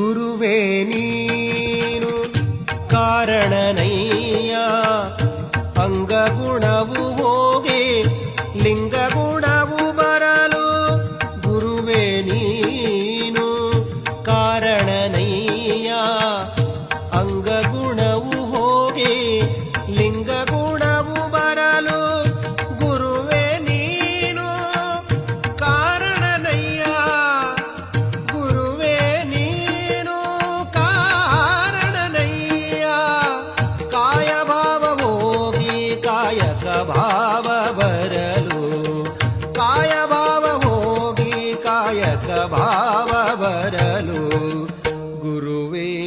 ಗುರುವೇ ನೀನು ಕಾರಣನಯ್ಯ. ಅಂಗಗುಣವು ಹೋಗಿ ಲಿಂಗಗುಣವು ಬರಲು. ಗುರುವೇ ನೀನು ಕಾರಣನಯ್ಯ. ಅಂಗಗುಣ ಕಾಯಕಭಾವ ಬರಲು. ಕಾಯಭಾವ ಹೋಗಿ ಕಾಯಕಭಾವ ಬರಲು. ಗುರುವೇ